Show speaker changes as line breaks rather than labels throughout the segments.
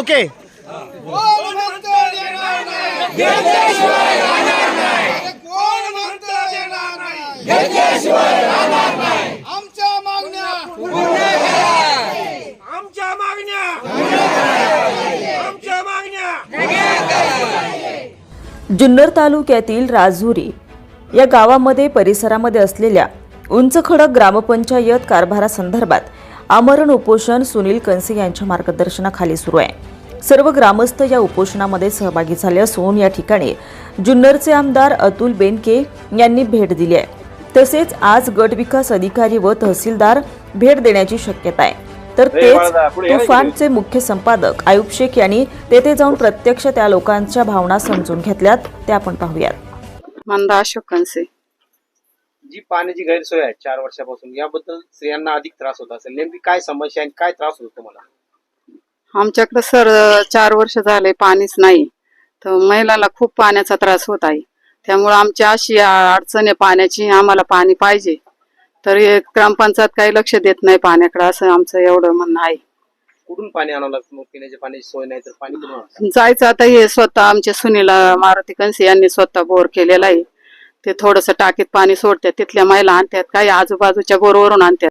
Okay.
कोण म्हणतं देणार नाही अरे कोण म्हणतं देणार नाही आमच्या मागण्या. आमच्या मागण्या. आमच्या मागण्या.
जुन्नर तालुक्यातील राजुरी या गावामध्ये परिसरामध्ये असलेल्या उंच खडक ग्रामपंचायत कारभारासंदर्भात आमरण उपोषण सुनील कनसे यांच्या मार्गदर्शनाखाली सुरू आहे. सर्व ग्रामस्थ या उपोषणामध्ये सहभागी झाले असून या ठिकाणी जुन्नरचे आमदार अतुल बेनके यांनी भेट दिली आहे. तसेच आज गट विकास अधिकारी व तहसीलदार भेट देण्याची शक्यता आहे. तर तेच तुफानचे मुख्य संपादक आयुब शेख यांनी तेथे जाऊन प्रत्यक्ष त्या लोकांच्या भावना समजून घेतल्यात ते आपण पाहूयात.
मंदा अशोक कनसे
जी पाण्याची गैरसोय आहे चार वर्षापासून याबद्दल स्त्रियांना अधिक त्रास होत असेल. नेमकी काय समस्या आणि काय त्रास होतो तुम्हाला?
आमच्याकडे सर चार वर्ष झाले पाणीच नाही. तर महिलांना खूप पाण्याचा त्रास होत आहे. त्यामुळे आमची अशी अडचण आहे पाण्याची आम्हाला पाणी पाहिजे. तर हे ग्रामपंचायत काही लक्ष देत नाही पाण्याकडे असं आमचं एवढं म्हणणं आहे.
कुठून पाणी आणावं लागतं मग? पाण्याची सोय नाही तर पाणी कुठून?
जायचं आता हे स्वतः आमचे सुनील मारुती कनसे यांनी स्वतः बोर केलेला आहे. ते थोडस टाकीत पाणी सोडतात. तिथल्या महिला आणतात काही आजूबाजूच्या बोरवरून आणतात.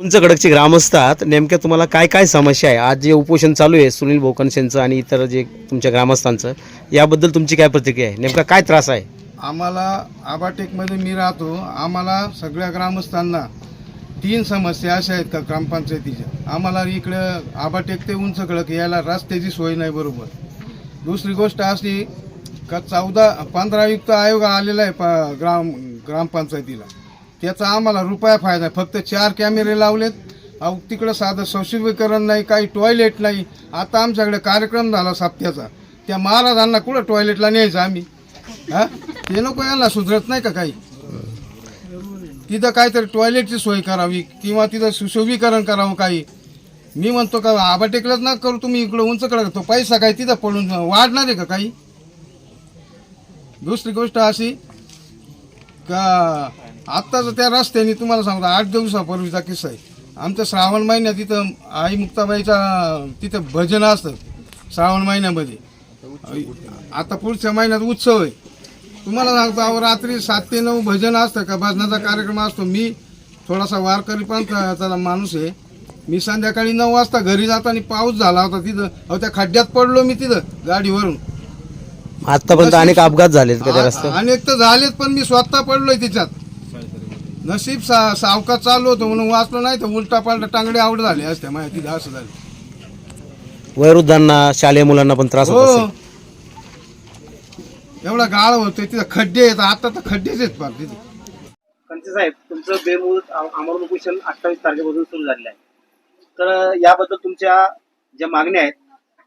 उंच कडकचे ग्रामस्थात नेमक्या तुम्हाला काय काय समस्या आहे? आज जे उपोषण चालू आहे सुनील भोकनसेंचं आणि इतर जे तुमच्या ग्रामस्थांचं याबद्दल तुमची काय प्रतिक्रिया आहे? नेमका काय त्रास आहे?
आम्हाला आबाटेकमध्ये मी राहतो. आम्हाला सगळ्या ग्रामस्थांना तीन समस्या अशा आहेत का ग्रामपंचायतीच्या? आम्हाला इकडं आबाटेक ते उंच कडक यायला रस्त्याची सोय नाही बरोबर. दुसरी गोष्ट अशी का चौदा पंधरा युक्त आयोग आलेला आहे प ग्राम ग्रामपंचायतीला. त्याचा आम्हाला रुपया फायदा आहे. फक्त चार कॅमेरे लावलेत. अहो तिकडं साधं सौशल्यीकरण नाही काही टॉयलेट नाही. आता आमच्याकडे कार्यक्रम झाला साप्त्याचा. त्या महाराजांना कुठं टॉयलेटला न्यायचं आम्ही? हा? ते नको यायला सुधरत नाही का काही? तिथं काहीतरी टॉयलेटची सोय करावी किंवा तिथं सुशोभीकरण करावं काही. मी म्हणतो का आबाटेकलाच ना करू तुम्ही इकडं उंच तो पैसा काय तिथं पडून वाढणार आहे का काही? दुसरी गोष्ट अशी का आत्ताच त्या रस्त्याने तुम्हाला सांगतो आठ दिवसापूर्वीचा किस्सा आहे. आमचं श्रावण महिन्यात तिथं आई मुक्ताबाईचा तिथं भजन असतं श्रावण महिन्यामध्ये. आता पुढच्या महिन्यात उत्सव आहे. तुम्हाला सांगतो अहो रात्री सात ते नऊ भजन असतं का? भजनाचा कार्यक्रम असतो. मी थोडासा वारकरी पंथाचा माणूस आहे. मी संध्याकाळी नऊ वाजता घरी जाताना पाऊस झाला होता तिथं. अहो त्या खड्ड्यात पडलो मी तिथं गाडीवरून.
आतापर्यंत अनेक अपघात झालेत
अनेक तर झालेत पण मी स्वतः पडलोय त्याच्यात. नशीब सा सावकाश चालू होतं म्हणून वाचलो नाही तर उलटा पालटा टांगडे आवड झाले असत्या माहिती असं झालं.
वयोवृद्धांना शालेय मुलांना पण त्रास होत
हो.
असेल.
एवढा गाळ होतोय तिथं खड्डे आहेत आता तर खड्डेच आहेत फार तिथे.
कंचे साहेब तुमचं बेमुदत आमरण उपोषण अठ्ठावीस तारखेपासून सुरू झालेलं आहे. तर याबद्दल तुमच्या ज्या मागण्या आहेत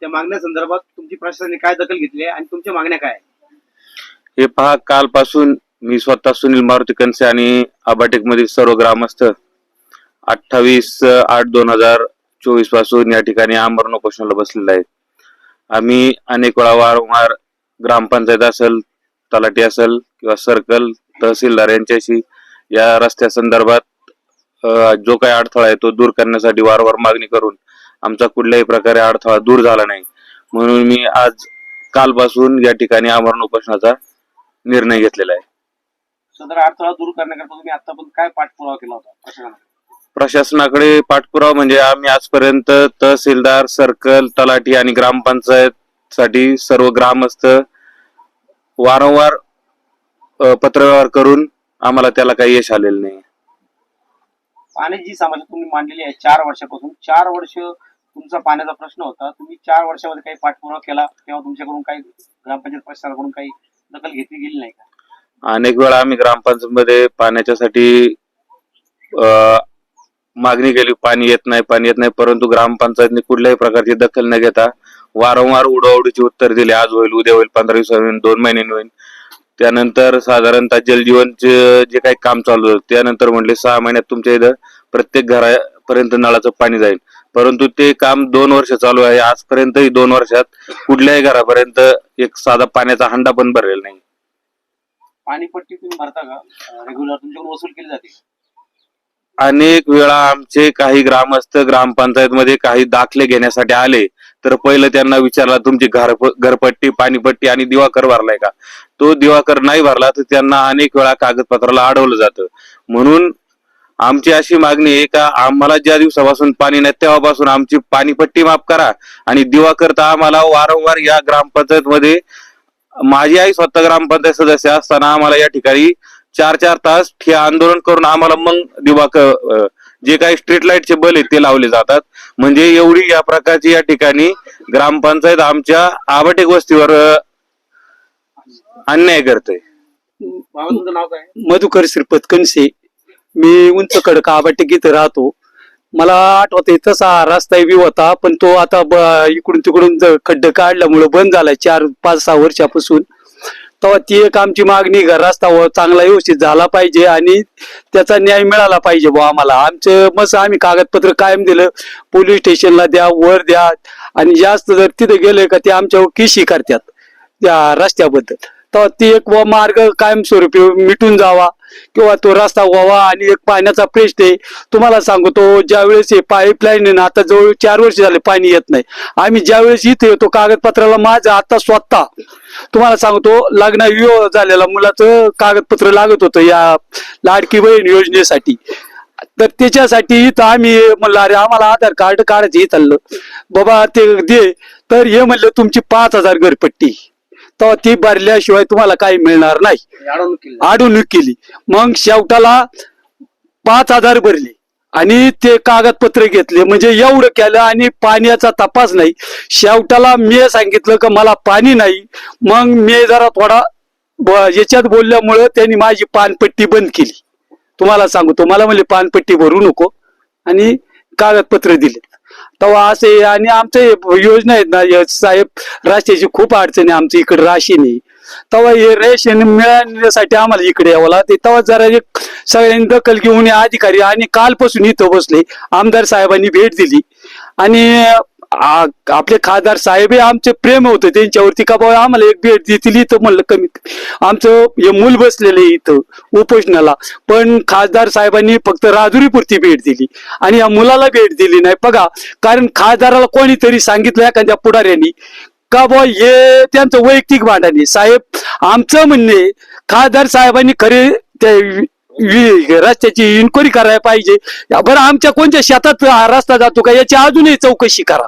त्या मागण्या संदर्भात तुमची प्रशासनाने काय दखल घेतली आहे आणि तुमच्या मागण्या काय आहेत?
हे पहा कालपासून मी स्वतः सुनील मारुती कनसे आणि आबाटेक मधील सर्व ग्रामस्थ अठ्ठावीस आठ दोन हजार चोवीसपासून या ठिकाणी आमरण उपोषणाला बसलेले आहे आम्ही अनेक वेळा वारंवार ग्रामपंचायत असेल तलाठी असेल किंवा सर्कल तहसीलदार यांच्याशी या रस्त्या संदर्भात जो काही अडथळा आहे तो दूर करण्यासाठी वारंवार मागणी करून आमचा कुठल्याही प्रकारे अडथळा दूर झाला नाही. म्हणून मी आज कालपासून या ठिकाणी आमरण उपोषणाचा निर्णय घेतलेला आहे.
सदर अडथळा दूर करण्याकरता तुम्ही आतापर्यंत काय पाठपुरावा केला होता? प्रशासनाने
प्रशासनाकडे पाठपुरावा म्हणजे आम्ही आजपर्यंत तहसीलदार सर्कल तलाठी आणि ग्रामपंचायत साठी सर्व ग्रामस्थ वारंवार अ, पत्रव्यवहार करून आम्हाला त्याला काही यश आलेलं नाही.
पाण्याची जी समस्या तुम्ही मांडलेली आहे चार वर्षापासून चार वर्ष तुमचा पाण्याचा प्रश्न होता. तुम्ही चार वर्षामध्ये काही पाठपुरावा केला तेव्हा तुमच्याकडून काही ग्रामपंचायत प्रशासनाकडून काही दखल घेतली गेली नाही का?
अनेक वेळा आम्ही ग्रामपंचायतमध्ये पाण्याच्यासाठी मागणी केली पाणी येत नाही पाणी येत नाही परंतु ग्रामपंचायतने कुठल्याही प्रकारची दखल न घेता वारंवार उडवडीची उत्तर दिली. आज होईल उद्या होईल पंधरा दिवस होईल दोन महिन्यांनी होईल. त्यानंतर साधारणतः जलजीवनचे जे काही काम चालू होतं त्यानंतर म्हटले सहा महिन्यात तुमच्या इथं प्रत्येक घरापर्यंत नळाचं पाणी जाईल. परंतु ते काम दोन वर्ष चालू आहे. आजपर्यंतही दोन वर्षात कुठल्याही घरापर्यंत एक साधा पाण्याचा हंडा पण भरलेला नाही.
पाणीपट्टी तुम्ही भरता का? रेग्युलर तुमच्याकडून वसूल केली जाते.
अनेक वेळा आमचे काही ग्रामस्थ ग्रामपंचायत मध्ये काही दाखले घेण्यासाठी आले तर पहिलं त्यांना विचारला तुमची घर घरपट्टी पाणीपट्टी आणि दिवाकर भरलाय का? तो दिवाकर नाही भरला तर त्यांना अनेक वेळा कागदपत्राला अडवलं जातं. म्हणून आमची अशी मागणी आहे का आम्हाला ज्या दिवसापासून पाणी नाही तेव्हापासून आमची पाणीपट्टी माफ करा आणि दिवाकर तर आम्हाला वारंवार या ग्रामपंचायत मध्ये माझी आई स्वतः ग्रामपंचायत सदस्य असताना आम्हाला या ठिकाणी चार चार तास ठे आंदोलन करून आम्हाला मग दिवाकर अं, जे काही स्ट्रीट लाईटचे बल आहेत ते लावले जातात. म्हणजे एवढी या प्रकारची या ठिकाणी ग्रामपंचायत आमच्या आबटेक वस्तीवर अन्याय करते
मधुकर श्रीपत कनसे मी उंच कडक आबाटिक इथं राहतो. मला आठवते तसा रस्ता बी होता पण तो आता इकडून तिकडून खड्ड खड्डे काढल्यामुळं बंद झालाय चार पाच सहा वर्षापासून. तेव्हा ती एक आमची मागणी घर रस्ता व चांगला व्यवस्थित झाला पाहिजे आणि त्याचा न्याय मिळाला पाहिजे बुवा आम्हाला. आमचं मस आम्ही कागदपत्र कायम दिलं पोलीस स्टेशनला द्या वर द्या आणि जास्त जर तिथे गेले का ते आमच्यावर किशी करतात त्या रस्त्याबद्दल. तर ती एक व मार्ग कायमस्वरूपी मिटून जावा किंवा तो रस्ता व्हावा आणि एक पाण्याचा प्रश्न आहे तुम्हाला सांगतो ज्यावेळेस हे पाईपलाईन आहे ना आता जवळ चार वर्ष झाले पाणी येत नाही. आम्ही ज्यावेळेस इथे येतो कागदपत्राला माझं आता स्वतः तुम्हाला सांगतो लग्न विवाह झालेला मुलाचं कागदपत्र लागत होतं या लाडकी बहीण योजनेसाठी. तर त्याच्यासाठी इथं आम्ही म्हणलं अरे आम्हाला आधार कार्ड काढायचं हे चाललं बाबा ते दे. तर हे म्हणलं तुमची पाच हजार घरपट्टी. तेव्हा ती भरल्याशिवाय तुम्हाला काही मिळणार नाही.
अडवणूक केली.
मग शेवटाला पाच हजार भरले आणि ते कागदपत्र घेतले. म्हणजे एवढं केलं आणि पाण्याचा तपास नाही. शेवटाला मी सांगितलं का मला पाणी नाही. मग मी जरा थोडा याच्यात बोलल्यामुळं त्यांनी माझी पानपट्टी बंद केली. तुम्हाला सांगतो. मला म्हणजे पानपट्टी भरू नको. आणि कागदपत्र दिले. तेव्हा असे आणि आमचे योजना आहेत ना साहेब राशीची खूप अडचणी आमच्या इकडे राशीने. तेव्हा हे रेशन मिळण्यासाठी आम्हाला इकडे यावं लागते. तेव्हा जरा एक सगळ्यांनी दखल घेऊन अधिकारी आणि कालपासून इथं बसले. आमदार साहेबांनी भेट दिली. आणि आपले खासदार साहेब हे आमचे प्रेम होते त्यांच्यावरती का बाबा आम्हाला एक भेट देतील इथं म्हणलं कमी आमचं हे मूल बसलेलं आहे इथं उपोषणाला. पण खासदार साहेबांनी फक्त राजुरीपुरती भेट दिली आणि या मुलाला भेट दिली नाही. बघा कारण खासदाराला कोणीतरी सांगितलं एखाद्या पुढाऱ्यांनी का बुवा हे त्यांचं वैयक्तिक भांडणे साहेब आमचं म्हणणे खासदार साहेबांनी खरे त्या रस्त्याची इन्क्वायरी करायला पाहिजे. बरं आमच्या कोणत्या शेतात हा रस्ता जातो का याची अजूनही चौकशी करा.